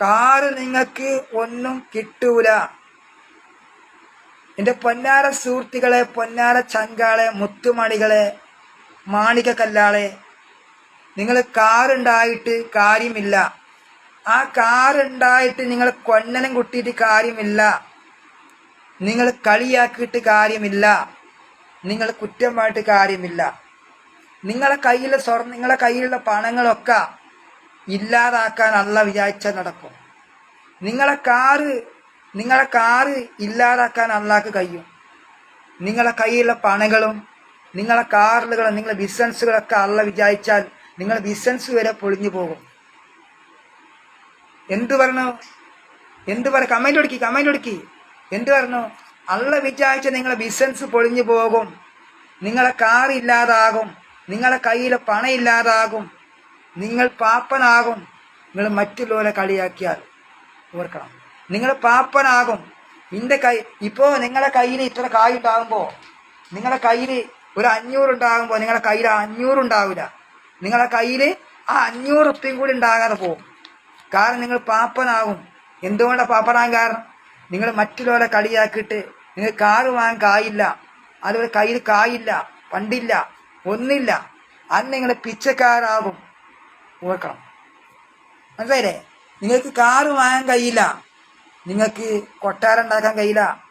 Car നിങ്ങൾക്ക് ഒന്നും കിട്ടൂല. എന്റെ പൊന്നാര സുഹൃത്തുക്കളെ പൊന്നാര ചങ്കാളെ മുത്തുമണികളെ മാണിക കല്ലാളെ നിങ്ങൾ കാറുണ്ടായിട്ട് കാര്യമില്ല. ആ കാറുണ്ടായിട്ട് നിങ്ങൾ കൊന്നനം കുട്ടിയിട്ട് കാര്യമില്ല. നിങ്ങൾ കളിയാക്കിയിട്ട് കാര്യമില്ല. നിങ്ങൾ കുറ്റമായിട്ട് കാര്യമില്ല. നിങ്ങളെ കയ്യിലെ സ്വർണ നിങ്ങളെ കയ്യിലുള്ള പണങ്ങളൊക്കെ ഇല്ലാതാക്കാൻ അള്ള വിചാരിച്ച നടക്കും. നിങ്ങളെ കാറ് നിങ്ങളെ കാറ് ഇല്ലാതാക്കാൻ അള്ളാക്ക് കഴിയും. നിങ്ങളെ കയ്യിലുള്ള പണകളും നിങ്ങളെ കാറുകളും നിങ്ങളെ ബിസിനസ്സുകളൊക്കെ അള്ള വിചാരിച്ചാൽ നിങ്ങളെ ബിസിനസ് വരെ പൊളിഞ്ഞു പോകും. എന്തു പറഞ്ഞു? എന്തു പറ കമന്റ് ഒടുക്കി കമന്റ് ഒടുക്കി. എന്തു പറഞ്ഞു? അള്ള വിചാരിച്ച നിങ്ങളെ ബിസിനസ് പൊളിഞ്ഞു പോകും. നിങ്ങളെ കാർ ഇല്ലാതാകും. നിങ്ങളെ കയ്യിലെ പണം ഇല്ലാതാകും. നിങ്ങൾ പാപ്പനാകും. നിങ്ങൾ മറ്റുള്ളവരെ കളിയാക്കിയാൽ ഓർക്കണം. നിങ്ങൾ പാപ്പനാകും. നിന്റെ കൈ ഇപ്പോ നിങ്ങളുടെ കയ്യിൽ ഇത്ര കായ് ഉണ്ടാകുമ്പോ നിങ്ങളുടെ കയ്യിൽ ഒരു അഞ്ഞൂറ് ഉണ്ടാകുമ്പോ നിങ്ങളുടെ കയ്യിൽ അഞ്ഞൂറ് ഉണ്ടാവില്ല. നിങ്ങളുടെ കയ്യിൽ ആ അഞ്ഞൂറ് ഉപ്പയും കൂടി ഉണ്ടാകാതെ പോകും. കാരണം നിങ്ങൾ പാപ്പനാകും. എന്തുകൊണ്ടാണ് പാപ്പനാകാൻ കാരണം? നിങ്ങൾ മറ്റുള്ളവരെ കളിയാക്കിയിട്ട് നിങ്ങൾ കാറ് വാങ്ങാൻ കായില്ല. അതുപോലെ കയ്യിൽ കായില്ല പണ്ടില്ല ഒന്നില്ല. അന്ന് നിങ്ങൾ പിച്ചക്കാരാകും. ഓർക്കണം മനസ്സിലായില്ലേ? നിങ്ങൾക്ക് കാറ് വാങ്ങാൻ കഴിയില്ല. നിങ്ങൾക്ക് കൊട്ടാരം ഉണ്ടാക്കാൻ കഴിയില്ല.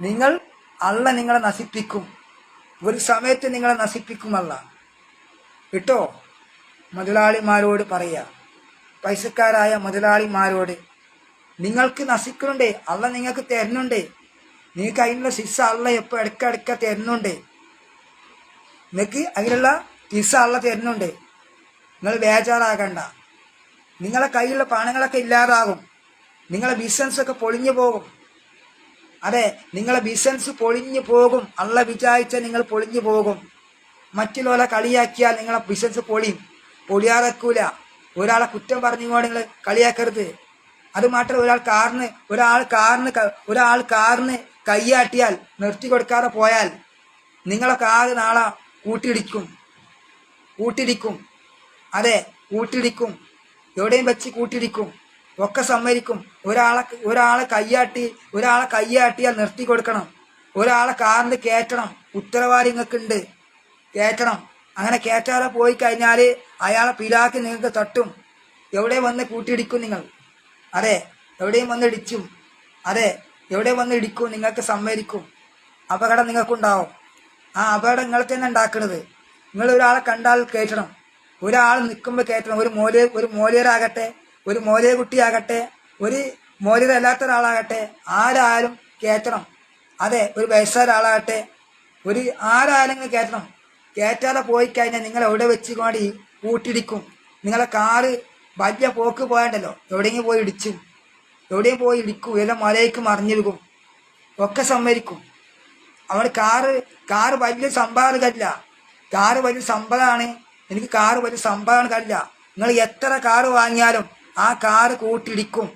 നിങ്ങൾ അള്ള നിങ്ങളെ നശിപ്പിക്കും. ഒരു സമയത്ത് നിങ്ങളെ നശിപ്പിക്കും അല്ല കേട്ടോ? മുതലാളിമാരോട് പറയുക. പൈസക്കാരായ മുതലാളിമാരോട് നിങ്ങൾക്ക് നശിക്കുന്നുണ്ട്. അള്ള നിങ്ങൾക്ക് തരുന്നുണ്ട്. നിങ്ങൾക്ക് അതിനുള്ള ശിക്ഷ അള്ള എപ്പോൾ ഇടയ്ക്കിടയ്ക്ക് തരുന്നുണ്ട്. നിങ്ങൾക്ക് അതിനുള്ള ശിക്ഷ അള്ള തരുന്നുണ്ട്. നിങ്ങൾ ബേജാറാകണ്ട. നിങ്ങളെ കയ്യിലുള്ള പണങ്ങളൊക്കെ ഇല്ലാതാകും. നിങ്ങളെ ബിസിനസ് ഒക്കെ പൊളിഞ്ഞു പോകും. അതെ നിങ്ങളെ ബിസിനസ് പൊളിഞ്ഞു പോകും. അള്ള വിചാരിച്ച നിങ്ങൾ പൊളിഞ്ഞു പോകും. മറ്റുള്ളവരെ കളിയാക്കിയാൽ നിങ്ങളെ ബിസിനസ് പൊളിയും. പൊളിയാറക്കൂല. ഒരാളെ കുറ്റം പറഞ്ഞുകൊണ്ട് നിങ്ങൾ കളിയാക്കരുത്. അത് മാത്രം ഒരാൾ കാറിന് ഒരാൾ കാറിന് ഒരാൾ കാറിന് കൈയാട്ടിയാൽ നിർത്തി കൊടുക്കാതെ പോയാൽ നിങ്ങളെ കാറ് നാളെ കൂട്ടിയിടിക്കും. കൂട്ടിയിടിക്കും. അതെ കൂട്ടിടിക്കും. എവിടെയും വെച്ച് കൂട്ടിടിക്കും. ഒക്കെ സമ്മതിക്കും. ഒരാളെ ഒരാളെ കൈയാട്ടി ഒരാളെ കയ്യാട്ടിയാൽ നിർത്തി കൊടുക്കണം. ഒരാളെ കാറിൽ കയറ്റണം. ഉത്തരവാദി നിങ്ങൾക്കുണ്ട് കയറ്റണം. അങ്ങനെ കയറ്റാതെ പോയി കഴിഞ്ഞാൽ അയാളെ പിലാക്കി നിങ്ങൾക്ക് തട്ടും. എവിടെ വന്ന് കൂട്ടിയിടിക്കും നിങ്ങൾ? അതെ എവിടെയും വന്ന് ഇടിച്ചും. അതെ എവിടെ വന്ന് ഇടിക്കും? നിങ്ങൾക്ക് സമ്മതിക്കും. അപകടം നിങ്ങൾക്കുണ്ടാവും. ആ അപകടം നിങ്ങൾ തന്നെ ഉണ്ടാക്കുന്നത് നിങ്ങൾ ഒരാളെ കണ്ടാൽ കയറ്റണം. ഒരാൾ നിൽക്കുമ്പോൾ കയറ്റണം. ഒരു മോലെ ഒരു മോലിയരാകട്ടെ ഒരു മോലിയ കുട്ടിയാകട്ടെ ഒരു മോലിയരല്ലാത്ത ഒരാളാകട്ടെ ആരായാലും കയറ്റണം. അതെ ഒരു വയസ്സായ ഒരാളാകട്ടെ ഒരു ആരായാലും കയറ്റണം. കയറ്റാതെ പോയി കഴിഞ്ഞാൽ നിങ്ങൾ എവിടെ വെച്ച് കൊണ്ട് കൂട്ടിടിക്കും. നിങ്ങളെ കാറ് വലിയ പോക്ക് പോയണ്ടല്ലോ. എവിടെയെങ്കിലും പോയി ഇടിച്ചും. എവിടെയും പോയി ഇടിക്കും. എല്ലാം മലയ്ക്ക് മറിഞ്ഞിരിക്കും ഒക്കെ സമ്മതിക്കും. അവിടെ കാറ് കാറ് വലിയ സമ്പാദകല്ല കാറ് വലിയ സമ്പതാണ് എനിക്ക് കാറ് വലിയ സംഭവമാണ് കഴിയില്ല നിങ്ങൾ എത്ര കാറ് വാങ്ങിയാലും ആ കാറ് കൂട്ടിടിക്കും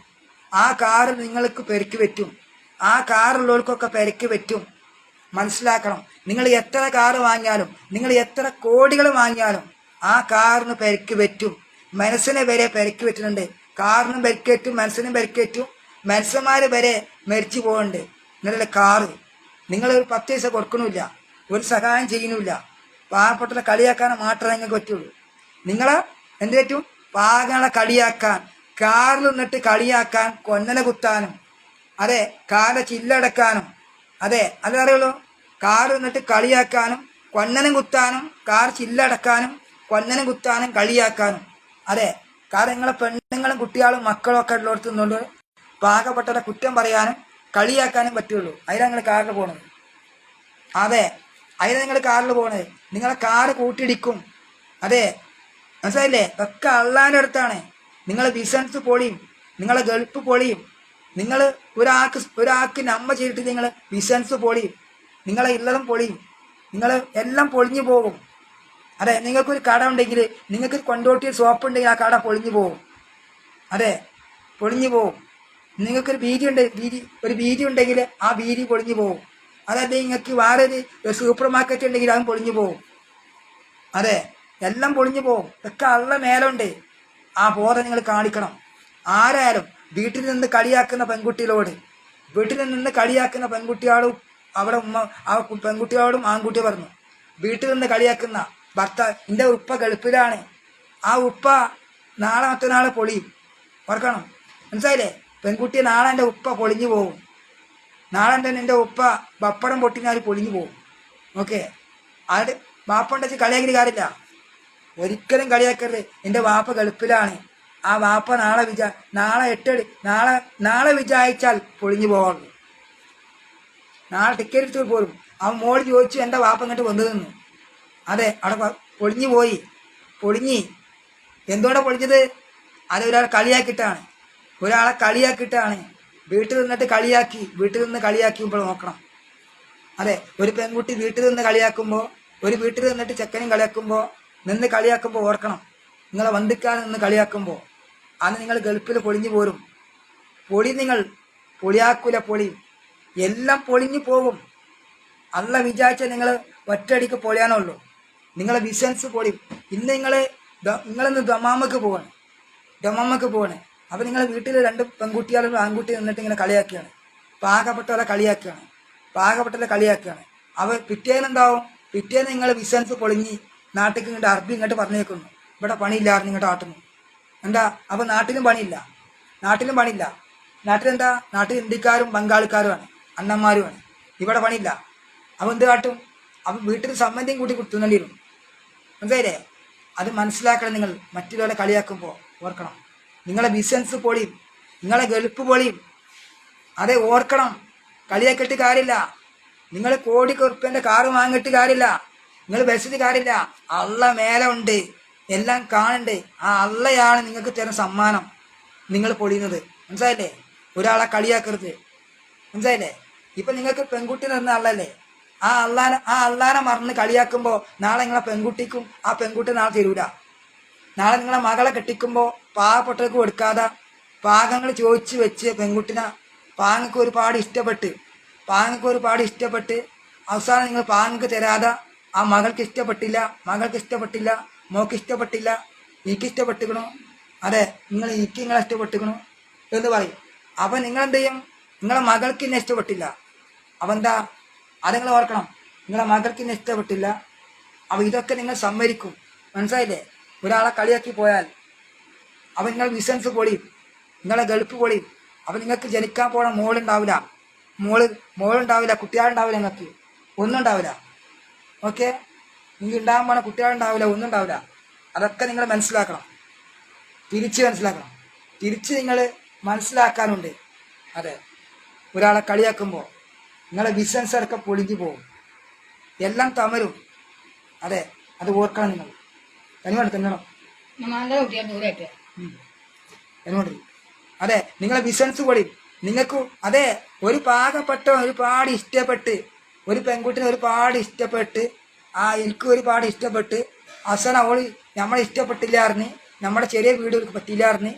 ആ കാറ് നിങ്ങൾക്ക് പെരുക്കി പറ്റും. ആ കാറുള്ളവർക്കൊക്കെ പെരുക്കി പറ്റും. മനസ്സിലാക്കണം. നിങ്ങൾ എത്ര കാറ് വാങ്ങിയാലും നിങ്ങൾ എത്ര കോടികൾ വാങ്ങിയാലും ആ കാറിന് പെരുക്കി പറ്റും. മനസ്സിനെ വരെ പെരുക്കി പറ്റുന്നുണ്ട്. കാറിനും പെരുക്കേറ്റും മനസ്സിനും പെരുക്കേറ്റും മനുഷ്യന്മാര് വരെ മരിച്ചു പോകുന്നുണ്ട് നിങ്ങളുടെ കാറ്. നിങ്ങൾ ഒരു പത്ത് പൈസ കൊടുക്കണില്ല. ഒരു സഹായം ചെയ്യുന്നില്ല പാവപ്പെട്ട കളിയാക്കാൻ മാത്രമേ നിങ്ങൾക്ക് പറ്റുള്ളൂ. നിങ്ങളെ? എന്ത് പറ്റും? പാകങ്ങളെ കളിയാക്കാൻ. കാറിൽ നിന്നിട്ട് കളിയാക്കാൻ കൊന്നല കുത്താനും. അതെ കാറിലെ ചില്ലടക്കാനും അതെ അതറിയുള്ളൂ കാറിൽ നിന്നിട്ട് കളിയാക്കാനും കൊന്നനം കുത്താനും കാർ ചില്ലടക്കാനും കൊന്നനം കുത്താനും കളിയാക്കാനും. അതെ കാരണം നിങ്ങളെ പെണ്ണുങ്ങളും കുട്ടികളും മക്കളും ഒക്കെ ഉള്ളിടത്ത് നിന്നുകൊണ്ട് പാകപ്പെട്ടവരെ കുറ്റം പറയാനും കളിയാക്കാനും പറ്റുള്ളൂ. അതിലാണ് നിങ്ങൾ കാറിൽ പോണത്. അതെ അതിനാണ് നിങ്ങൾ കാറിൽ പോണേ. നിങ്ങളെ കാറ് കൂട്ടിയിടിക്കും. അതെ. മനസ്സിലായില്ലേ? ഒക്കെ അള്ളാന്റെ അടുത്താണ് നിങ്ങൾ ബിസിനസ് പൊളിയും. നിങ്ങളെ ഗൾഫ് പൊളിയും. നിങ്ങൾ ഒരാൾക്ക് ഒരാൾക്ക് നമ്മ ചെയ്തിട്ട് നിങ്ങൾ ബിസിനസ് പൊളിയും. നിങ്ങളെ ഇല്ലതും പൊളിയും. നിങ്ങൾ എല്ലാം പൊളിഞ്ഞു പോകും. അതെ നിങ്ങൾക്കൊരു കട ഉണ്ടെങ്കിൽ നിങ്ങൾക്ക് കൊണ്ടോട്ടിയ സോപ്പ് ഉണ്ടെങ്കിൽ ആ കട പൊളിഞ്ഞു പോകും. അതെ പൊളിഞ്ഞു പോകും. നിങ്ങൾക്കൊരു ബീജി ഉണ്ട് ബീജി ഒരു ബീജി ഉണ്ടെങ്കിൽ ആ ബീജി പൊളിഞ്ഞു പോകും. അതല്ല നിങ്ങൾക്ക് വേറെ ഒരു സൂപ്പർ മാർക്കറ്റ് ഉണ്ടെങ്കിൽ അതും പൊളിഞ്ഞു പോകും അതെ എല്ലാം പൊളിഞ്ഞു പോകും ഇതൊക്കെ അള്ള മേലുണ്ട്. ആ ബോധം നിങ്ങൾ കാണിക്കണം. ആരായാലും വീട്ടിൽ നിന്ന് കളിയാക്കുന്ന പെൺകുട്ടികളോട് വീട്ടിൽ നിന്ന് കളിയാക്കുന്ന പെൺകുട്ടിയോടും അവിടെ ഉമ്മ ആ പെൺകുട്ടിയോടും ആൺകുട്ടി പറഞ്ഞു. വീട്ടിൽ നിന്ന് കളിയാക്കുന്ന ഭർത്ത എന്റെ ഉപ്പ ഗൾഫിലാണ്. ആ ഉപ്പ നാളെ മറ്റന്നാളെ പൊളിയും. ഓർക്കണം. മനസ്സിലായില്ലേ? പെൺകുട്ടി നാളെ എന്റെ ഉപ്പ പൊളിഞ്ഞു പോകും നാളെ തന്നെ എന്റെ ഉപ്പ പപ്പടം പൊട്ടിഞ്ഞാൽ പൊളിഞ്ഞു പോകും. ഓക്കെ? അത് വാപ്പുണ്ടെച്ച് കളിയാക്കിയിട്ട് കാര്യമില്ല ഒരിക്കലും കളിയാക്കരുത് എന്റെ വാപ്പ ഗൾഫിലാണ്. ആ വാപ്പ നാളെ വിചാ നാളെ എട്ടടി നാളെ നാളെ വിചാരിച്ചാൽ പൊളിഞ്ഞു പോകാറുള്ളൂ നാളെ ടിക്കറ്റ് എടുത്ത് പോരും. അവൻ മോൾ ചോദിച്ചു എന്റെ വാപ്പ ഇങ്ങോട്ട് വന്നു നിന്നു അതെ അവിടെ പൊളിഞ്ഞു പോയി. പൊളിഞ്ഞി. എന്തുകൊണ്ടാണ് പൊളിഞ്ഞത്? അത് ഒരാളെ കളിയാക്കിയിട്ടാണ്. ഒരാളെ കളിയാക്കിയിട്ടാണ്. വീട്ടിൽ നിന്നിട്ട് കളിയാക്കി വീട്ടിൽ നിന്ന് കളിയാക്കിയപ്പോൾ നോക്കണം. അതെ ഒരു പെൺകുട്ടി വീട്ടിൽ നിന്ന് കളിയാക്കുമ്പോൾ ഒരു വീട്ടിൽ നിന്നിട്ട് ചെക്കനും കളിയാക്കുമ്പോൾ നിന്ന് കളിയാക്കുമ്പോൾ ഓർക്കണം. നിങ്ങളെ വന്ധിക്കാതെ നിന്ന് കളിയാക്കുമ്പോൾ. അന്ന് നിങ്ങൾ ഗൾഫിൽ പൊളിഞ്ഞു പോരും. പൊളി നിങ്ങൾ പൊളിയാക്കൂല പൊളി. എല്ലാം പൊളിഞ്ഞു പോകും. അല്ല വിചാരിച്ച നിങ്ങൾ ഒറ്റയടിക്ക് പൊളിയാനുള്ളൂ നിങ്ങളെ ബിസിനസ് പൊളിയും ഇന്ന് നിങ്ങൾ നിങ്ങളിന്ന് ദമാമക്ക് പോവാണ്. ദമാമക്ക് പോവാണ്. അപ്പം നിങ്ങൾ വീട്ടിൽ രണ്ട് പെൺകുട്ടികളും ആൺകുട്ടി നിന്നിട്ട് ഇങ്ങനെ കളിയാക്കുകയാണ് പാകപ്പെട്ടവരെ കളിയാക്കുകയാണ് പാകപ്പെട്ടവരെ കളിയാക്കുകയാണ് അവ പിറ്റേന്നുണ്ടാവും പിറ്റേന്ന് നിങ്ങൾ ബിസിനസ് പൊളിഞ്ഞ് നാട്ടിലേക്ക് ഇങ്ങോട്ട് അറബി ഇങ്ങോട്ട് പറഞ്ഞേക്കുന്നു. ഇവിടെ പണിയില്ലായിരുന്നു ഇങ്ങോട്ട് ആട്ടുന്നു. എന്താ? അപ്പം നാട്ടിലും പണിയില്ല. നാട്ടിലും പണിയില്ല. നാട്ടിലെന്താ? നാട്ടിൽ ഇന്ത്യക്കാരും ബംഗാളിക്കാരുമാണ്. അണ്ണന്മാരുമാണ്. ഇവിടെ പണിയില്ല. അവൻ എന്ത് കാട്ടും? അവൻ വീട്ടിൽ സമ്മതിയും കൂട്ടി തിന്നേണ്ടി വരും. അത് മനസ്സിലാക്കണം നിങ്ങൾ. മറ്റുള്ളവരെ കളിയാക്കുമ്പോൾ ഓർക്കണം. നിങ്ങളെ ബിസിനസ് പൊളിയും. നിങ്ങളെ ഗൾഫ് പൊളിയും. അതെ ഓർക്കണം. കളിയാക്കിയിട്ട് കാര്യമില്ല. നിങ്ങൾ കോടി കുറുപ്പന്റെ കാറ് വാങ്ങിയിട്ട് കാര്യമില്ല. നിങ്ങൾ ബസ്സിന് കാര്യമില്ല. അള്ള മേലെ ഉണ്ട്. എല്ലാം കാണണ്ട്. ആ അള്ളയാണ് നിങ്ങൾക്ക് തരുന്ന സമ്മാനം. നിങ്ങൾ പൊളിയുന്നത്. മനസ്സിലായില്ലേ? ഒരാളെ കളിയാക്കരുത്. മനസ്സിലായില്ലേ? ഇപ്പം നിങ്ങൾക്ക് പെൺകുട്ടി തന്ന അള്ളല്ലേ ആ അള്ളാനെ ആ അള്ളാനെ മറന്ന് കളിയാക്കുമ്പോൾ നാളെ നിങ്ങളെ പെൺകുട്ടിക്കും ആ പെൺകുട്ടി നാളെ തരൂല. നാളെ നിങ്ങളെ മകളെ കെട്ടിക്കുമ്പോൾ പാവപ്പെട്ടവർക്ക് കൊടുക്കാതെ പാകങ്ങൾ ചോദിച്ചു വെച്ച് പെൺകുട്ടിനെ പാങ്ങക്ക് ഒരുപാട് ഇഷ്ടപ്പെട്ട് പാങ്ങക്ക് ഒരുപാട് ഇഷ്ടപ്പെട്ട് അവസാനം നിങ്ങൾ പാങ്ങക്ക് തരാതെ ആ മകൾക്ക് ഇഷ്ടപ്പെട്ടില്ല മകൾക്ക് ഇഷ്ടപ്പെട്ടില്ല മോക്ക് ഇഷ്ടപ്പെട്ടില്ല എനിക്ക് ഇഷ്ടപ്പെട്ടുക്കണു അതെ നിങ്ങൾ എനിക്ക് നിങ്ങളെ ഇഷ്ടപ്പെട്ടുക്കണു എന്ന് പറയും. അപ്പം നിങ്ങൾ എന്ത് ചെയ്യും നിങ്ങളെ മകൾക്ക് ഇന്നെ ഇഷ്ടപ്പെട്ടില്ല. അപ്പം എന്താ? അത് നിങ്ങൾ ഓർക്കണം? നിങ്ങളെ മകൾക്ക് ഇന്നെ ഇഷ്ടപ്പെട്ടില്ല. അപ്പം ഇതൊക്കെ നിങ്ങൾ സമ്മതിക്കും. മനസ്സിലായില്ലേ? ഒരാളെ കളിയാക്കി പോയാൽ അവൻ നിങ്ങൾ ബിസിനസ് പൊളിയും. നിങ്ങളെ ഗൾഫ് പൊളിയും. അവൻ നിങ്ങൾക്ക് ജനിക്കാൻ പോണ മോളുണ്ടാവില്ല. മോൾ മോളുണ്ടാവില്ല കുട്ടികളുണ്ടാവില്ല നിങ്ങൾക്ക്. ഒന്നും ഉണ്ടാവില്ല ഓക്കെ നിങ്ങൾക്ക് ഉണ്ടാകാൻ പോണ കുട്ടികളുണ്ടാവില്ല ഒന്നും ഉണ്ടാവില്ല അതൊക്കെ നിങ്ങൾ മനസ്സിലാക്കണം. തിരിച്ച് മനസ്സിലാക്കണം. തിരിച്ച് നിങ്ങൾ മനസ്സിലാക്കാനുണ്ട്. അതെ. ഒരാളെ കളിയാക്കുമ്പോൾ നിങ്ങളെ ബിസിനസ് അടക്കം പൊളിഞ്ഞു പോകും. എല്ലാം തമരും. അതെ. അത് ഓർക്കണം നിങ്ങൾ. തിന്നണം എന്നോട് അതെ നിങ്ങളെ ബിസിനസ് പൊളി നിങ്ങൾക്ക് അതെ ഒരു പാകപ്പെട്ട ഒരുപാട് ഇഷ്ടപ്പെട്ട് ഒരു പെൺകുട്ടിനെ ഒരുപാട് ഇഷ്ടപ്പെട്ട് ആ എനിക്ക് ഒരുപാട് ഇഷ്ടപ്പെട്ട് അസന അവൾ നമ്മളെ ഇഷ്ടപ്പെട്ടില്ലായിരുന്നു നമ്മുടെ ചെറിയ വീട് പറ്റില്ലായിരുന്നു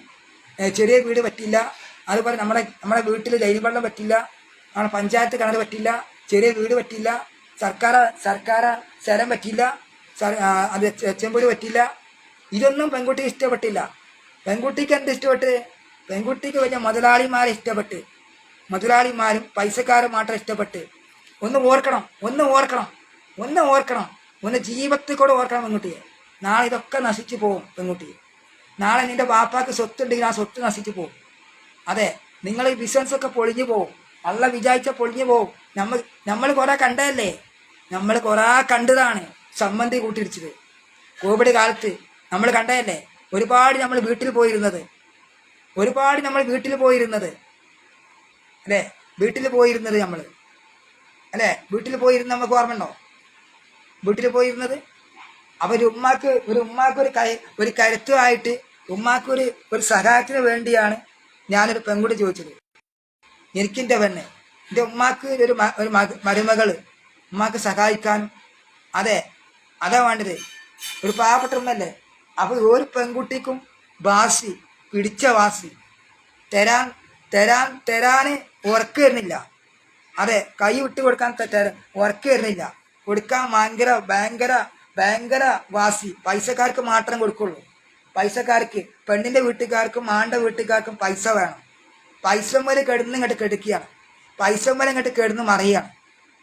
ചെറിയ വീട് പറ്റില്ല അതുപോലെ നമ്മുടെ നമ്മുടെ വീട്ടിൽ ലൈൻ വെള്ളം പറ്റില്ല നമ്മുടെ പഞ്ചായത്ത് കിണർ പറ്റില്ല ചെറിയ വീട് പറ്റില്ല സർക്കാർ സർക്കാർ സ്ഥലം പറ്റില്ല അത് ചെമ്പൊരു പറ്റില്ല ഇതൊന്നും പെൺകുട്ടിക്ക് ഇഷ്ടപ്പെട്ടില്ല. പെൺകുട്ടിക്ക് എന്ത് ഇഷ്ടപ്പെട്ട്? പെൺകുട്ടിക്ക് വലിയ മുതലാളിമാരെ ഇഷ്ടപ്പെട്ട്. മുതലാളിമാരും പൈസക്കാരും മാത്രം ഇഷ്ടപ്പെട്ട്. ഒന്ന് ഓർക്കണം ഒന്ന് ഓർക്കണം ഒന്ന് ഓർക്കണം. ഒന്ന് ജീവിതത്തിൽ കൂടെ ഓർക്കണം പെൺകുട്ടിയെ. നാളെ ഇതൊക്കെ നശിച്ചു പോകും പെൺകുട്ടിയെ നാളെ നിന്റെ വാപ്പാക്ക് സ്വത്തുണ്ടെങ്കിൽ ആ സ്വത്ത് നശിച്ചു പോകും. അതെ നിങ്ങൾ ഈ ബിസിനസ് ഒക്കെ പൊളിഞ്ഞു പോകും. അള്ള വിചാരിച്ച പൊളിഞ്ഞു പോകും. നമ്മൾ നമ്മൾ കുറെ കണ്ടതല്ലേ? നമ്മൾ കുറെ കണ്ടതാണ്. സമ്മതി കൂട്ടിയിടിച്ചത് കോവിഡ് കാലത്ത് നമ്മൾ കണ്ടതല്ലേ? ഒരുപാട് നമ്മൾ വീട്ടിൽ പോയിരുന്നത്. ഒരുപാട് നമ്മൾ വീട്ടിൽ പോയിരുന്നത്. അല്ലേ? വീട്ടിൽ പോയിരുന്നത് നമ്മൾ. അല്ലേ? വീട്ടിൽ പോയിരുന്ന നമുക്ക് ഓർമ്മയുണ്ടോ? വീട്ടിൽ പോയിരുന്നത് അപ്പൊ ഒരു ഉമ്മാക്ക് ഒരു ഉമ്മാക്ക് ഒരു കയ ഒരു കരുത്തുമായിട്ട് ഉമ്മാക്ക് ഒരു ഒരു സഹായത്തിന് വേണ്ടിയാണ് ഞാനൊരു പെൺകുട്ടി ചോദിച്ചത്. എനിക്കിന്റെ പെണ്ണ് എന്റെ ഉമ്മാക്ക് ഒരു ഒരു മരുമകൾ ഉമ്മാക്ക് സഹായിക്കാനും അതെ അതാ വേണ്ടത്. ഒരു പാവപ്പെട്ട അപ്പോൾ അപ്പൊ ഒരു പെൺകുട്ടിക്കും വാസി പിടിച്ച വാസി. തരാൻ തരാൻ തരാന് ഉറക്ക് വരുന്നില്ല. അതെ കൈ വിട്ട് കൊടുക്കാൻ ഉറക്ക് വരുന്നില്ല. കൊടുക്കാൻ ഭയങ്കര ഭയങ്കര ഭയങ്കര വാസി. പൈസക്കാർക്ക് മാത്രം കൊടുക്കുള്ളൂ. പൈസക്കാർക്ക് പെണ്ണിന്റെ വീട്ടുകാർക്കും ആണ്ട വീട്ടുകാർക്കും പൈസ വേണം. പൈസമ്മൽ കിടന്ന് ഇങ്ങോട്ട് കെടുക്കുകയാണ്. പൈസ മുതൽ ഇങ്ങോട്ട് കിടന്ന് മറിയാണ്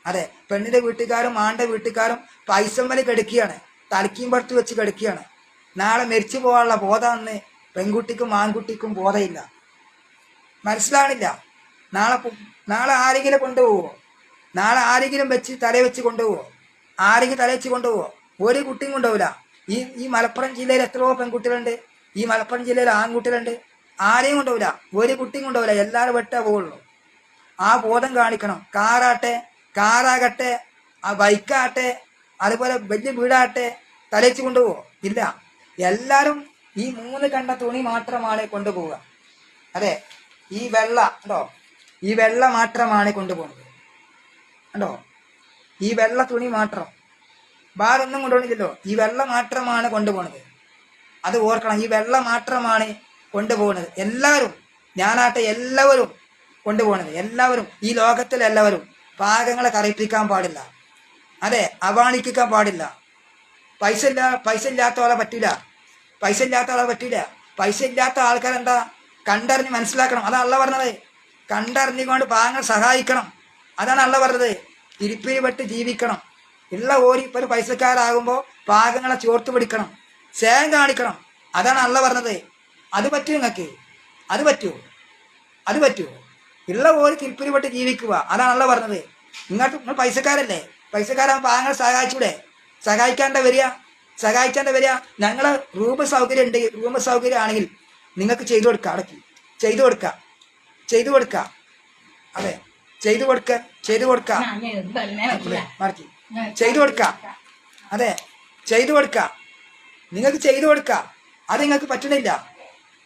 അതെ പെണ്ണിന്റെ വീട്ടുകാരും ആണ്ട വീട്ടുകാരും പൈസമ്മൽ കെടുക്കുകയാണ് തലക്കിയും പടുത്തു വെച്ച് കെടുക്കുകയാണ് നാളെ മരിച്ചു പോകാനുള്ള ബോധം പെൺകുട്ടിക്കും ആൺകുട്ടിക്കും ബോധമില്ല. മനസ്സിലാണില്ല നാളെ നാളെ ആരെങ്കിലും കൊണ്ടുപോവോ? നാളെ ആരെങ്കിലും വെച്ച് തലയെ വെച്ച് കൊണ്ടുപോവോ? ആരെങ്കിലും തലവെച്ച് കൊണ്ടുപോവോ? ഒരു കുട്ടിയും കൊണ്ടുപോകില്ല ഈ ഈ മലപ്പുറം ജില്ലയിൽ എത്രയോ പെൺകുട്ടികളുണ്ട്. ഈ മലപ്പുറം ജില്ലയിൽ ആൺകുട്ടികളുണ്ട്. ആരെയും കൊണ്ടുപോകില്ല ഒരു കുട്ടിയും കൊണ്ടുപോകില്ല എല്ലാവരും വെട്ടേ പോവുള്ളൂ. ആ ബോധം കാണിക്കണം. കാറാട്ടെ കാറാകട്ടെ ആ ബൈക്കാകട്ടെ അതുപോലെ വലിയ വീടാകട്ടെ തലച്ചു കൊണ്ടുപോകും ഇല്ല. എല്ലാവരും ഈ മൂന്ന് കണ്ട തുണി മാത്രമാണ് കൊണ്ടുപോവുക. അതെ ഈ വെള്ള ഉണ്ടോ ഈ വെള്ള മാത്രമാണ് കൊണ്ടുപോകുന്നത്. ഉണ്ടോ ഈ വെള്ള തുണി മാത്രം. വേറൊന്നും കൊണ്ടുപോകണില്ലല്ലോ. ഈ വെള്ള മാത്രമാണ് കൊണ്ടുപോകുന്നത്. അത് ഓർക്കണം ഈ വെള്ള മാത്രമാണ് കൊണ്ടുപോകുന്നത്. എല്ലാവരും ഞാനാട്ടെ എല്ലാവരും കൊണ്ടുപോകുന്നത്. എല്ലാവരും ഈ ലോകത്തിൽ എല്ലാവരും പാകങ്ങളെ കറിയിപ്പിക്കാൻ പാടില്ല. അതെ അവാണിക്കാൻ പാടില്ല. പൈസ ഇല്ല പൈസ ഇല്ലാത്ത ആളെ പറ്റില്ല. പൈസ ഇല്ലാത്ത ആളെ പറ്റില്ല. പൈസ ഇല്ലാത്ത ആൾക്കാരെന്താ? കണ്ടറിഞ്ഞ് മനസ്സിലാക്കണം. അതാണ് അള്ള പറഞ്ഞത്. കണ്ടറിഞ്ഞുകൊണ്ട് പാങ്ങൾ സഹായിക്കണം. അതാണ് അള്ള പറഞ്ഞത്. ഇരിപ്പിരി പെട്ട് ജീവിക്കണം. ഉള്ള ഓരി ഇപ്പൊ ഒരു പൈസക്കാരാകുമ്പോൾ പാകങ്ങളെ ചോർത്ത് പിടിക്കണം. സ്നേഹം കാണിക്കണം. അതാണ് അള്ള പറഞ്ഞത്. അത് പറ്റൂ നിങ്ങൾക്ക്? അത് പറ്റുമോ അത് പറ്റുമോ ഉള്ള പോലെ കിൽപ്പിരിപ്പെട്ട് ജീവിക്കുക. അതാണ് അള്ള പറഞ്ഞത്. നിങ്ങൾക്ക് നിങ്ങൾ പൈസക്കാരല്ലേ? പൈസക്കാരാകുമ്പോൾ പാങ്ങൾ സഹായിച്ചൂടെ? സഹായിക്കാണ്ട വരിക? സഹായിക്കാണ്ട വരിക? ഞങ്ങളെ റൂം സൗകര്യം ഉണ്ട്. റൂം സൗകര്യം ആണെങ്കിൽ നിങ്ങൾക്ക് ചെയ്തു കൊടുക്കുക അടക്കി. ചെയ്തു കൊടുക്കുക ചെയ്തു കൊടുക്കുക അതെ. ചെയ്തു കൊടുക്ക. ചെയ്തു കൊടുക്ക. പറഞ്ഞേ ചെയ്തു കൊടുക്ക. അതെ. ചെയ്തു കൊടുക്ക. നിങ്ങൾക്ക് ചെയ്തു കൊടുക്ക. അത് നിങ്ങൾക്ക് പറ്റണില്ല.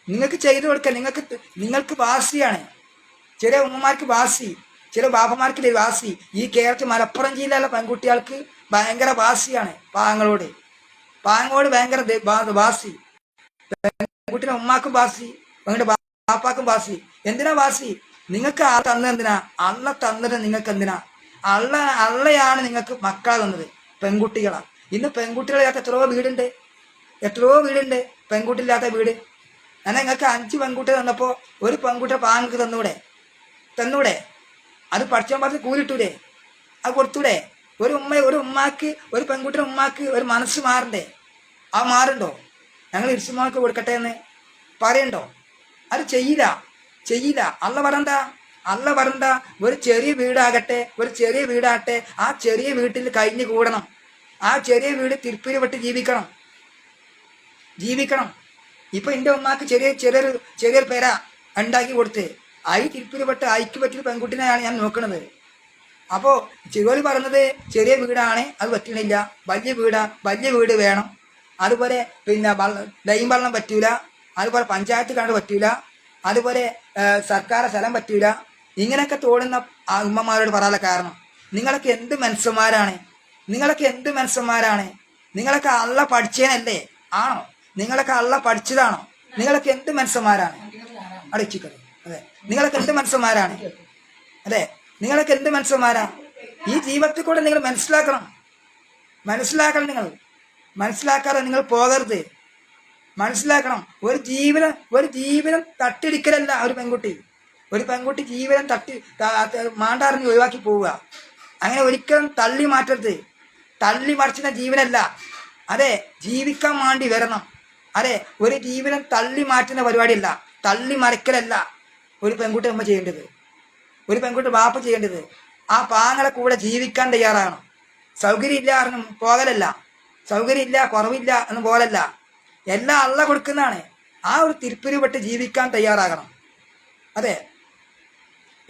നിങ്ങൾക്ക് ചെയ്തു കൊടുക്ക. നിങ്ങൾക്ക് നിങ്ങൾക്ക് വാസിയാണ് ചില ഉമ്മമാർക്ക് വാസി ചില ബാബമാർക്ക് വാസി. ഈ കേരളത്തിൽ മലപ്പുറം ജില്ലയിലെ പെൺകുട്ടികൾക്ക് ഭയങ്കര വാസിയാണ് പാങ്ങളോട് പാങ്ങോട് ഭയങ്കര വാസി. പെൺകുട്ടിയുടെ ഉമ്മാക്കും വാസി ബാപ്പാക്കും വാസി. എന്തിനാ വാസി? നിങ്ങൾക്ക് ആ തന്നത് എന്തിനാ? അള്ള തന്നത് നിങ്ങൾക്ക് എന്തിനാ? അള്ള അള്ളയാണ് നിങ്ങൾക്ക് മക്കളെ തന്നത് പെൺകുട്ടികളാ. ഇന്ന് പെൺകുട്ടികളില്ലാത്ത എത്രയോ വീടുണ്ട്. എത്രയോ വീടുണ്ട് പെൺകുട്ടിയില്ലാത്ത വീട്. എന്നാൽ നിങ്ങൾക്ക് അഞ്ച് പെൺകുട്ടി തന്നപ്പോൾ ഒരു പെൺകുട്ടിയെ പാങ്ങൾക്ക് തന്നൂടെ? തന്നൂടെ? അത് പഠിച്ചാൽ പറഞ്ഞ് കൂലിട്ടൂടെ? അത് കൊടുത്തൂടെ? ഒരു ഉമ്മ ഒരു ഉമ്മാക്ക് ഒരു പെൺകുട്ടിയുടെ ഉമ്മാക്ക് ഒരു മനസ്സ് മാറണ്ടേ? ആ മാറുണ്ടോ? ഞങ്ങൾ ഇരിച്ചുമാർക്ക് കൊടുക്കട്ടെ എന്ന് പറയണ്ടോ? അത് ചെയ്യില്ല. ചെയ്യില്ല. അല്ല പറണ്ട അല്ല പറണ്ട ഒരു ചെറിയ വീടാകട്ടെ ഒരു ചെറിയ വീടാകട്ടെ ആ ചെറിയ വീട്ടിൽ കഴിഞ്ഞു കൂടണം. ആ ചെറിയ വീട് തിരുപ്പിരി വിട്ട് ജീവിക്കണം. ജീവിക്കണം. ഇപ്പൊ എന്റെ ഉമ്മാക്ക് ചെറിയ ചെറിയൊരു ചെറിയൊരു പേര ഉണ്ടാക്കി കൊടുത്ത്. ആയി തിരുപ്പിരി ഐക്ക് പറ്റിയ പെൺകുട്ടിനെയാണ് ഞാൻ നോക്കുന്നത് അപ്പോ ചിലവര് പറഞ്ഞത് ചെറിയ വീടാണ് അത് പറ്റണില്ല. വലിയ വീടാ വലിയ വീട് വേണം. അതുപോലെ പിന്നെ ലൈൻ വെള്ളം പറ്റൂല. അതുപോലെ പഞ്ചായത്ത് കണ്ട് പറ്റൂല. അതുപോലെ സർക്കാർ സ്ഥലം പറ്റൂല. ഇങ്ങനെയൊക്കെ തോന്നുന്ന ആ ഉമ്മമാരോട് പറയാനുള്ള കാരണം നിങ്ങളൊക്കെ എന്ത് മനുഷ്യന്മാരാണ്? നിങ്ങളൊക്കെ എന്ത് മനുഷ്യന്മാരാണ്? നിങ്ങളൊക്കെ അള്ള പഠിച്ചേനല്ലേ? ആണോ? നിങ്ങളൊക്കെ അള്ള പഠിച്ചതാണോ? നിങ്ങളൊക്കെ എന്ത് മനുഷ്യന്മാരാണ്? അടച്ചിക്കറി അതെ. നിങ്ങളൊക്കെ എന്ത് മനുഷ്യന്മാരാണ്? അതെ. നിങ്ങളൊക്കെ എന്ത് മനുഷ്യന്മാരാ? ഈ ജീവിതത്തിൽ കൂടെ നിങ്ങൾ മനസ്സിലാക്കണം. മനസ്സിലാക്കണം നിങ്ങൾ. മനസ്സിലാക്കാതെ നിങ്ങൾ പോകരുത്. മനസ്സിലാക്കണം. ഒരു ജീവനം ഒരു ജീവനം തട്ടിടിക്കലല്ല ഒരു പെൺകുട്ടി. ഒരു പെൺകുട്ടി ജീവനം തട്ടി മാണ്ടാറിഞ്ഞ് ഒഴിവാക്കി പോവുക. അങ്ങനെ ഒരിക്കലും തള്ളി മാറ്റരുത്. തള്ളി മറിച്ചുന്ന ജീവനല്ല. അതെ ജീവിക്കാൻ വേണ്ടി വരണം. അതെ ഒരു ജീവനം തള്ളി മാറ്റുന്ന പരിപാടിയല്ല. തള്ളി മറിക്കലല്ല. ഒരു പെൺകുട്ടി അമ്മ ചെയ്യേണ്ടത്. ഒരു പെൺകുട്ടി വാപ്പ ചെയ്യേണ്ടത്. ആ പാങ്ങളെ കൂടെ ജീവിക്കാൻ തയ്യാറാണ്. സൗകര്യം ഇല്ല കാരണം പോകലല്ല. സൗകര്യം ഇല്ല കുറവില്ല എന്ന് പോലല്ല എല്ലാം അള്ള കൊടുക്കുന്നതാണ്. ആ ഒരു തിരുപ്പിരിപ്പെട്ട് ജീവിക്കാൻ തയ്യാറാകണം. അതെ.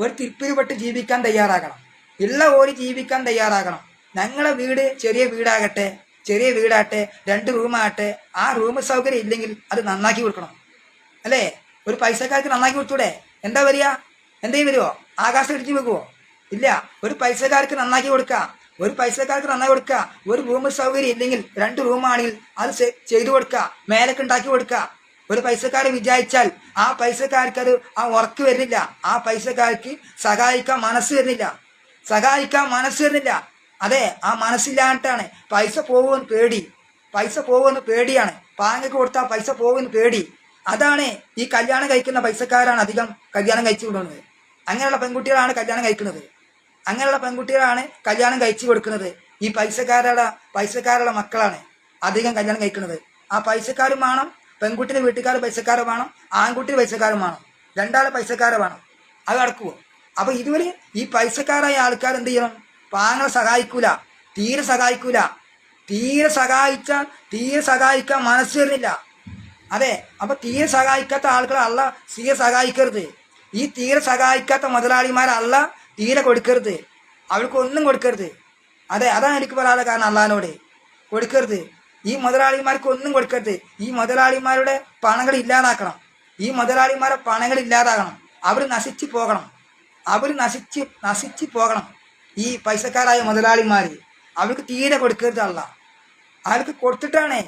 ഒരു തിരുപ്പിരിപ്പെട്ട് ജീവിക്കാൻ തയ്യാറാകണം. ഉള്ള ഓരി ജീവിക്കാൻ തയ്യാറാകണം. ഞങ്ങളെ വീട് ചെറിയ വീടാകട്ടെ ചെറിയ വീടാകട്ടെ രണ്ട് റൂമാകട്ടെ ആ റൂം സൗകര്യം ഇല്ലെങ്കിൽ അത് നന്നാക്കി കൊടുക്കണം. അല്ലേ? ഒരു പൈസക്കാർക്ക് നന്നാക്കി കൊടുത്തൂടെ? എന്താ വരിക? എന്തേ വരുമോ ആകാശം ഇടിച്ചു വെക്കുവോ? ഇല്ല. ഒരു പൈസക്കാർക്ക് നന്നാക്കി കൊടുക്കുക ഒരു പൈസക്കാർക്ക് നന്നാക്കി കൊടുക്കുക ഒരു റൂം സൗകര്യം ഇല്ലെങ്കിൽ രണ്ട് റൂമാണെങ്കിൽ അത് ചെയ്തു കൊടുക്കുക മേലൊക്കെ ഉണ്ടാക്കി കൊടുക്കുക ഒരു പൈസക്കാർ വിചാരിച്ചാൽ ആ പൈസക്കാർക്ക് അത് ആ ഉറക്ക് വരുന്നില്ല. ആ പൈസക്കാർക്ക് സഹായിക്കാൻ മനസ്സ് വരുന്നില്ല. സഹായിക്കാൻ മനസ്സ് വരുന്നില്ല. അതെ ആ മനസ്സില്ലാണ്ടാണ് പൈസ പോകുമെന്ന് പേടി. പൈസ പോകുമെന്ന് പേടിയാണ്. പാങ്ങൊക്കെ കൊടുത്താൽ പൈസ പോകുമെന്ന് പേടി. അതാണ് ഈ കല്യാണം കഴിക്കുന്ന പൈസക്കാരാണ് അധികം കല്യാണം കഴിച്ചു കൊടുക്കുന്നത് അങ്ങനെയുള്ള പെൺകുട്ടികളാണ് കല്യാണം കഴിക്കുന്നത്. അങ്ങനെയുള്ള പെൺകുട്ടികളാണ് കല്യാണം കഴിച്ചു കൊടുക്കുന്നത്. ഈ പൈസക്കാരുടെ പൈസക്കാരുടെ മക്കളാണ് അധികം കല്യാണം കഴിക്കുന്നത്. ആ പൈസക്കാരും വേണം പെൺകുട്ടിയുടെ വീട്ടുകാർ പൈസക്കാരും വേണം ആൺകുട്ടി പൈസക്കാരും വേണം. രണ്ടാളെ പൈസക്കാരെ വേണം. അത് നടക്കുമോ അപ്പൊ ഇതുവരെ ഈ പൈസക്കാരായ ആൾക്കാർ എന്ത് ചെയ്യണം? പാങ്ങളെ സഹായിക്കൂല തീരെ സഹായിക്കൂല. തീരെ സഹായിച്ചാൽ തീരെ സഹായിക്കാൻ മനസ്സ് വരുന്നില്ല. അതെ അപ്പൊ തീരെ സഹായിക്കാത്ത ആളുകൾ അല്ല തീരെ സഹായിക്കരുത്. ഈ തീരെ സഹായിക്കാത്ത മുതലാളിമാരല്ല തീരെ കൊടുക്കരുത്. അവർക്ക് ഒന്നും കൊടുക്കരുത്. അതെ അതാണ് എനിക്ക് പറയാനുള്ള കാരണം അള്ളഹാനോട്. കൊടുക്കരുത്. ഈ മുതലാളിമാർക്ക് ഒന്നും കൊടുക്കരുത്. ഈ മുതലാളിമാരുടെ പണങ്ങൾ ഇല്ലാതാക്കണം. ഈ മുതലാളിമാരെ പണങ്ങൾ ഇല്ലാതാകണം. അവർ നശിച്ചു പോകണം. അവർ നശിച്ച് നശിച്ച് പോകണം. ഈ പൈസക്കാരായ മുതലാളിമാർ അവർക്ക് തീരെ കൊടുക്കരുത് അല്ല അവർക്ക് കൊടുത്തിട്ടാണ്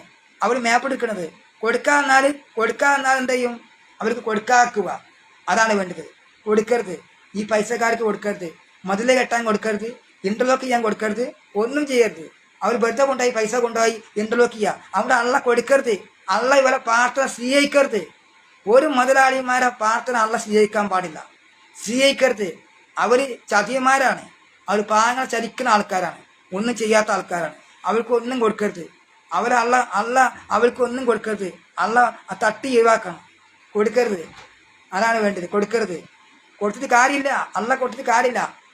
അവർ മാപ്പ് എന്നാൽ കൊടുക്കാന്നാൽ കൊടുക്കാന്നാൽ എന്ത് ചെയ്യും? അവർക്ക് കൊടുക്കാക്കുക. അതാണ് വേണ്ടത്. കൊടുക്കരുത്. ഈ പൈസക്കാർക്ക് കൊടുക്കരുത്. മുതൽ കെട്ടാൻ കൊടുക്കരുത്. ഇന്റർലോക്ക് ചെയ്യാൻ കൊടുക്കരുത്. ഒന്നും ചെയ്യരുത്. അവർ വെറുതെ കൊണ്ടുപോയി പൈസ കൊണ്ടുപോയി ഇന്റർലോക്ക് ചെയ്യുക അവിടെ അള്ള കൊടുക്കരുത്. അള്ള ഇവരെ പ്രാർത്ഥന സ്വീകരിക്കരുത്. ഒരു മുതലാളിമാരെ പ്രാർത്ഥന അള്ള സ്വീകരിക്കാൻ പാടില്ല. സ്വീകരിക്കരുത്. അവർ ചതിയന്മാരാണ്. അവർ പാങ്ങൾ ചതിക്കുന്ന ആൾക്കാരാണ്. ഒന്നും ചെയ്യാത്ത ആൾക്കാരാണ്. അവർക്ക് ഒന്നും കൊടുക്കരുത്. അവരെ അള്ള അള്ള അവർക്ക് ഒന്നും കൊടുക്കരുത് അള്ള തട്ടി ഒഴിവാക്കണം. കൊടുക്കരുത്. അതാണ് വേണ്ടത്. കൊടുക്കരുത്. കൊടുത്തിട്ട് കാര്യമില്ല. അള്ള കൊടുത്തിട്ട് കാര്യമില്ല.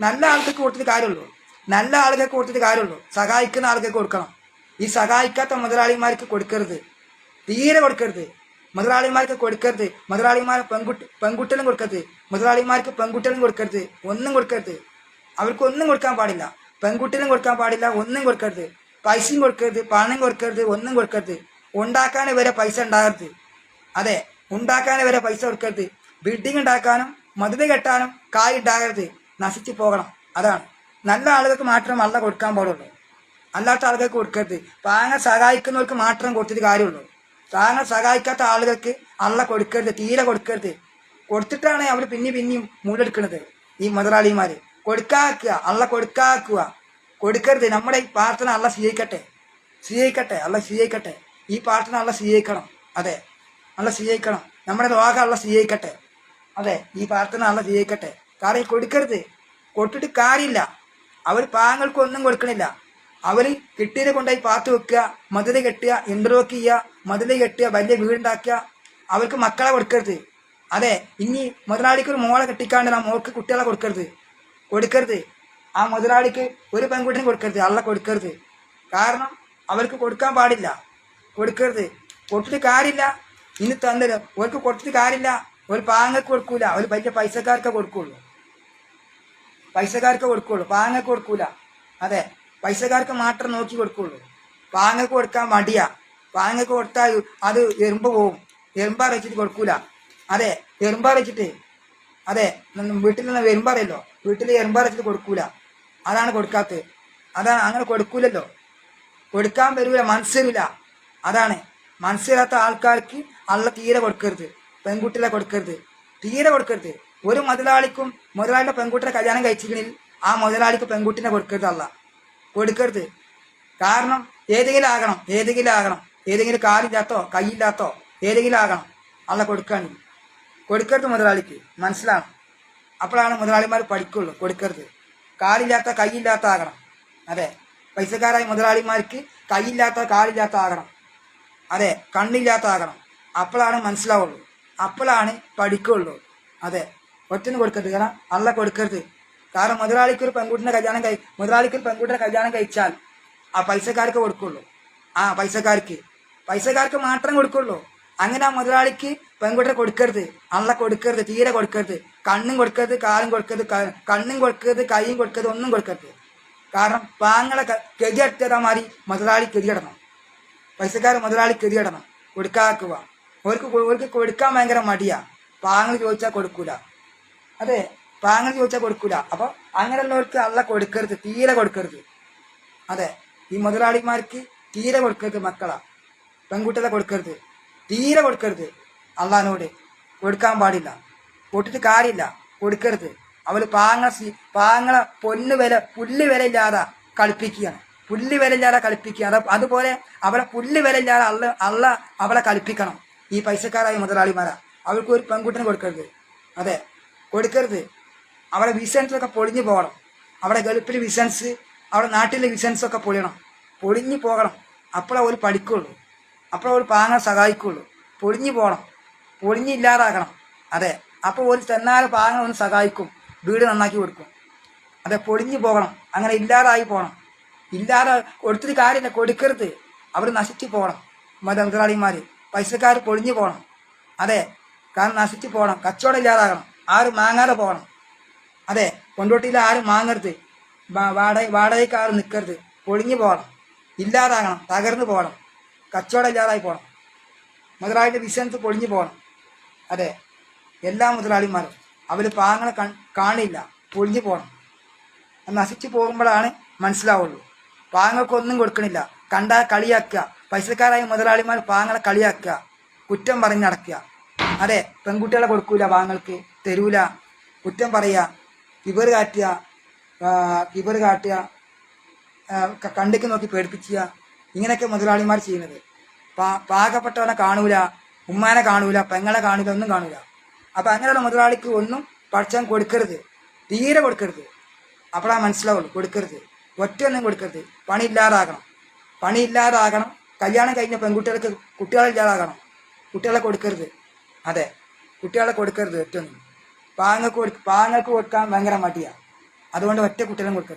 നല്ല ആൾക്ക് കൊടുത്തിട്ട് കാര്യമുള്ളൂ. നല്ല ആളുകൾക്ക് കൊടുത്തിട്ട് കാര്യമുള്ളൂ. സഹായിക്കുന്ന ആളുകൾക്ക് കൊടുക്കണം. ഈ സഹായിക്കാത്ത മുതലാളിമാർക്ക് കൊടുക്കരുത്. തീരെ കൊടുക്കരുത്. മുതലാളിമാർക്ക് കൊടുക്കരുത്. മുതലാളിമാർ പെൺകുട്ടി പെൺകുട്ടികളും കൊടുക്കരുത്. മുതലാളിമാർക്ക് പെൺകുട്ടികളും കൊടുക്കരുത്. ഒന്നും കൊടുക്കരുത്. അവർക്ക് ഒന്നും കൊടുക്കാൻ പാടില്ല. പെൺകുട്ടികളും കൊടുക്കാൻ പാടില്ല. ഒന്നും കൊടുക്കരുത്. പൈസയും കൊടുക്കരുത് പണം കൊടുക്കരുത് ഒന്നും കൊടുക്കരുത്. ഉണ്ടാക്കാൻ വരെ പൈസ ഉണ്ടാകരുത്. അതെ ഉണ്ടാക്കാൻ വരെ പൈസ കൊടുക്കരുത്. ബിൽഡിംഗ് ഉണ്ടാക്കാനും മതിൽ കെട്ടാനും കായ് ഉണ്ടാകരുത്. നശിച്ചു പോകണം. അതാണ്. നല്ല ആളുകൾക്ക് മാത്രം അല്ല കൊടുക്കാൻ പാടുള്ളൂ. അല്ലാത്ത ആളുകൾക്ക് കൊടുക്കരുത്. താങ്കൾ സഹായിക്കുന്നവർക്ക് മാത്രം കൊടുത്തിട്ട് കാര്യമുള്ളൂ. താങ്കൾ സഹായിക്കാത്ത ആളുകൾക്ക് അള്ള കൊടുക്കരുത് തീരെ കൊടുക്കരുത്. കൊടുത്തിട്ടാണ് അവർ പിന്നെ പിന്നെയും മൂടെടുക്കുന്നത് ഈ മുതലാളിമാര്. കൊടുക്കാക്കുക അള്ള കൊടുക്കാക്കുക കൊടുക്കരുത്. നമ്മുടെ ഈ പ്രാർത്ഥന അല്ല സ്വീകരിക്കട്ടെ. സ്വീകരിക്കട്ടെ. അല്ല സ്വീകരിക്കട്ടെ. ഈ പ്രാർത്ഥന അല്ല സ്വീകരിക്കണം. അതെ. അല്ല സ്വീകരിക്കണം. നമ്മുടെ രോഗം അല്ല സ്വീകരിക്കട്ടെ. അതെ. ഈ പ്രാർത്ഥന അല്ല സ്വീകരിക്കട്ടെ. കാരണം കൊടുക്കരുത്. കൊടുത്തിട്ട് കാര്യമില്ല. അവർ പാങ്ങൾക്ക് ഒന്നും കൊടുക്കണില്ല. അവർ കിട്ടിയത് കൊണ്ടായി പാത്ത് വെക്കുക മതിൽ കെട്ടുക ഇന്റർവോക്ക് ചെയ്യുക മതിൽ കെട്ടുക വലിയ വീടുണ്ടാക്കുക. അവർക്ക് മക്കളെ കൊടുക്കരുത്. അതെ. ഇനി മുതലാളിക്ക് ഒരു മോളെ കെട്ടിക്കാണ്ട് ആ മോൾക്ക് കുട്ടികളെ കൊടുക്കരുത്. കൊടുക്കരുത്. ആ മുതലാളിക്ക് ഒരു പെൺകുട്ടിനും കൊടുക്കരുത് അല്ല കൊടുക്കരുത്. കാരണം അവർക്ക് കൊടുക്കാൻ പാടില്ല. കൊടുക്കരുത്. കൊടുത്തിട്ട് കാര്യമില്ല. ഇനി തന്നില്ല. അവർക്ക് കൊടുത്തിട്ട് കാര്യമില്ല. ഒരു പാങ്ങൾക്ക് കൊടുക്കൂല. ഒരു വലിയ പൈസക്കാർക്ക് കൊടുക്കുള്ളൂ. പൈസക്കാർക്ക് കൊടുക്കുള്ളൂ. പാങ്ങൾക്ക് കൊടുക്കൂല. അതെ. പൈസക്കാർക്ക് മാത്രം നോക്കി കൊടുക്കുള്ളൂ. പാങ്ങൾക്ക് കൊടുക്കാൻ മടിയാ. പാങ്ങൾക്ക് കൊടുത്താൽ അത് എറുമ്പ് പോവും. എറുമ്പാർ വെച്ചിട്ട് കൊടുക്കൂല. അതെ. എറുമ്പാർ വെച്ചിട്ട്. അതെ. വീട്ടിൽ നിന്ന് എറുമ്പറിയല്ലോ വീട്ടിൽ എറുമ്പാർ വെച്ചിട്ട് കൊടുക്കൂല. അതാണ് കൊടുക്കാത്തത്. അതാണ് അങ്ങനെ കൊടുക്കൂലല്ലോ. കൊടുക്കാൻ വരൂല മനസ്സിലില്ല. അതാണ്. മനസ്സിലാത്ത ആൾക്കാർക്ക് അള്ള തീരെ കൊടുക്കരുത്. പെൺകുട്ടികളെ കൊടുക്കരുത്. തീരെ കൊടുക്കരുത്. ഒരു മുതലാളിക്കും മുതലാളിയുടെ പെൺകുട്ടിയെ കല്യാണം കഴിച്ചിരിക്കണിൽ ആ മുതലാളിക്ക് പെൺകുട്ടിനെ കൊടുക്കരുത് അല്ല കൊടുക്കരുത്. കാരണം ഏതെങ്കിലും ആകണം ഏതെങ്കിലും ആകണം. ഏതെങ്കിലും കാലില്ലാത്തോ കൈയില്ലാത്തോ ഏതെങ്കിലും ആകണം. അല്ല കൊടുക്കാണ്. കൊടുക്കരുത് മുതലാളിക്ക്. മനസ്സിലാണ്? അപ്പോഴാണ് മുതലാളിമാർ പഠിക്കുള്ളൂ. കൊടുക്കരുത്. കാലില്ലാത്ത കൈയില്ലാത്ത ആകണം അതെ. പൈസക്കാരായ മുതലാളിമാർക്ക് കൈയില്ലാത്ത കാലില്ലാത്ത ആകണം അതെ. കണ്ണില്ലാത്ത ആകണം അപ്പോഴാണ് മനസ്സിലാവുള്ളൂ. അപ്പോഴാണ് പഠിക്കുള്ളൂ. അതെ. ഒറ്റന് കൊടുക്കരുത് കാരണം അല്ല കൊടുക്കരുത്. കാരണം മുതലാളിക്ക് ഒരു പെൺകുട്ടിനെ കല്യാണം കഴി മുതലാളിക്ക് ഒരു പെൺകുട്ടിനെ കല്യാണം കഴിച്ചാൽ ആ പൈസക്കാർക്ക് കൊടുക്കുള്ളൂ. ആ പൈസക്കാർക്ക്. പൈസക്കാർക്ക് മാത്രം കൊടുക്കുള്ളൂ. അങ്ങനെ ആ മുതലാളിക്ക് പെൺകുട്ടിയെ കൊടുക്കരുത്. അള്ള കൊടുക്കരുത് തീരെ കൊടുക്കരുത്. കണ്ണും കൊടുക്കരുത് കാലും കൊടുക്കരുത് കണ്ണും കൊടുക്കരുത് കൈയും കൊടുക്കരുത് ഒന്നും കൊടുക്കരുത്. കാരണം പാങ്ങളെ ഗതിയെടുത്തതാ മാറി മുതലാളി കെതിയിടണം പൈസക്കാർ മുതലാളി കെതിയിടണം കൊടുക്കാക്കുക ഓർക്ക് അവർക്ക് കൊടുക്കാൻ ഭയങ്കര മടിയാ. പാങ്ങൾ ചോദിച്ചാൽ കൊടുക്കൂല. അതെ പാങ്ങൾ ചോദിച്ചാൽ കൊടുക്കൂല. അപ്പൊ അങ്ങനെയുള്ളവർക്ക് അള്ള കൊടുക്കരുത് തീരെ കൊടുക്കരുത്. അതെ ഈ മുതലാളിമാർക്ക് തീരെ കൊടുക്കരുത് മക്കളാ. പെൺകുട്ടികളെ കൊടുക്കരുത്. തീരെ കൊടുക്കരുത്. അള്ളഹാനോട് കൊടുക്കാൻ പാടില്ല. കൊടുത്തിട്ട് കാര്യമില്ല. കൊടുക്കരുത്. അവൾ പാങ്ങ പാങ്ങളെ പൊന്ന് വില പുല്ല് വില ഇല്ലാതെ കളിപ്പിക്കുകയാണ്. പുല്ല് വില ഇല്ലാതെ കളിപ്പിക്കുക അത് അതുപോലെ അവളെ പുല്ല് വില ഇല്ലാതെ അള്ള അള്ള അവളെ കളിപ്പിക്കണം. ഈ പൈസക്കാരായ മുതലാളിമാരാ. അവൾക്ക് ഒരു പെൺകുട്ടിനെ കൊടുക്കരുത്. അതെ. കൊടുക്കരുത്. അവളെ വിസൻസൊക്കെ പൊളിഞ്ഞു പോകണം. അവിടെ ഗൾഫിൽ വിസൻസ് അവിടെ നാട്ടിലെ വിസൻസൊക്കെ പൊളിയണം. പൊളിഞ്ഞു പോകണം. അപ്പോഴേ ഒരു പഠിക്കുള്ളൂ. അപ്പോഴേ ഒരു പാങ്ങ സഹായിക്കുള്ളൂ. പൊളിഞ്ഞു പോകണം പൊളിഞ്ഞില്ലാതാകണം അതെ. അപ്പോൾ ഒരു തെന്നാൽ പാങ്ങ ഒന്ന് സഹായിക്കും. വീട് നന്നാക്കി കൊടുക്കും. അതെ പൊളിഞ്ഞു പോകണം. അങ്ങനെ ഇല്ലാതായി പോകണം ഇല്ലാതെ കൊടുത്തിട്ട് കാര്യമില്ല കൊടുക്കരുത്. അവർ നശിച്ചു പോകണം. മത മുതലാളിമാർ പൈസക്കാർ പൊളിഞ്ഞു പോകണം. അതെ കാരണം നശിച്ചു പോകണം. കച്ചവടം ഇല്ലാതാകണം. ആരും മാങ്ങാതെ പോകണം. അതെ കൊണ്ടോട്ടിയിൽ ആരും വാങ്ങരുത്. വാടക വാടകയ്ക്ക് ആരും നിൽക്കരുത്. പൊളിഞ്ഞു പോകണം. ഇല്ലാതാകണം. തകർന്നു പോകണം. കച്ചവടം ഇല്ലാതായി പോകണം മുതലാളിയുടെ ബിസിനസ് പൊളിഞ്ഞു പോകണം. അതെ എല്ലാ മുതലാളിമാരും അവർ പാങ്ങളെ കാണില്ല പൊളിഞ്ഞു പോകണം. നശിച്ചു പോകുമ്പോഴാണ് മനസ്സിലാവുള്ളൂ. പാങ്ങൾക്കൊന്നും കൊടുക്കണില്ല. കണ്ടാൽ കളിയാക്കുക. പൈസക്കാരായ മുതലാളിമാർ പാങ്ങളെ കളിയാക്കുക. കുറ്റം പറഞ്ഞ് നടക്കുക. അതെ പെൺകുട്ടികളെ കൊടുക്കൂല പാങ്ങൾക്ക്. തരൂല. കുറ്റം പറയുക. കിബർ കാറ്റുക കിബർ കാട്ടുക. കണ്ടിക്ക് നോക്കി പേടിപ്പിക്കുക. ഇങ്ങനെയൊക്കെ മുതലാളിമാർ ചെയ്യുന്നത്. പാ പാകപ്പെട്ടവനെ കാണൂല ഉമ്മാനെ കാണൂല പെങ്ങളെ കാണൂല ഒന്നും കാണൂല. അപ്പൊ അങ്ങനെയുള്ള മുതലാളിക്ക് ഒന്നും പഠിച്ചാൻ കൊടുക്കരുത്. തീരെ കൊടുക്കരുത്. അപ്പോഴാ മനസ്സിലാവുള്ളൂ കൊടുക്കരുത്. ഒറ്റയൊന്നും കൊടുക്കരുത്. പണി ഇല്ലാതാകണം പണി ഇല്ലാതാകണം കല്യാണം കഴിഞ്ഞ പെൺകുട്ടികൾക്ക് കുട്ടികളെ ഇല്ലാതാകണം. കുട്ടികളെ കൊടുക്കരുത്. അതെ കുട്ടികളെ കൊടുക്കരുത് ഒറ്റൊന്നും പാങ്ങൾക്ക് പാങ്ങൾക്ക് കൊടുക്കാൻ ഭയങ്കര മടിയാണ് അതുകൊണ്ട് ഒറ്റ കുട്ടികളും കൊടുക്കരുത്.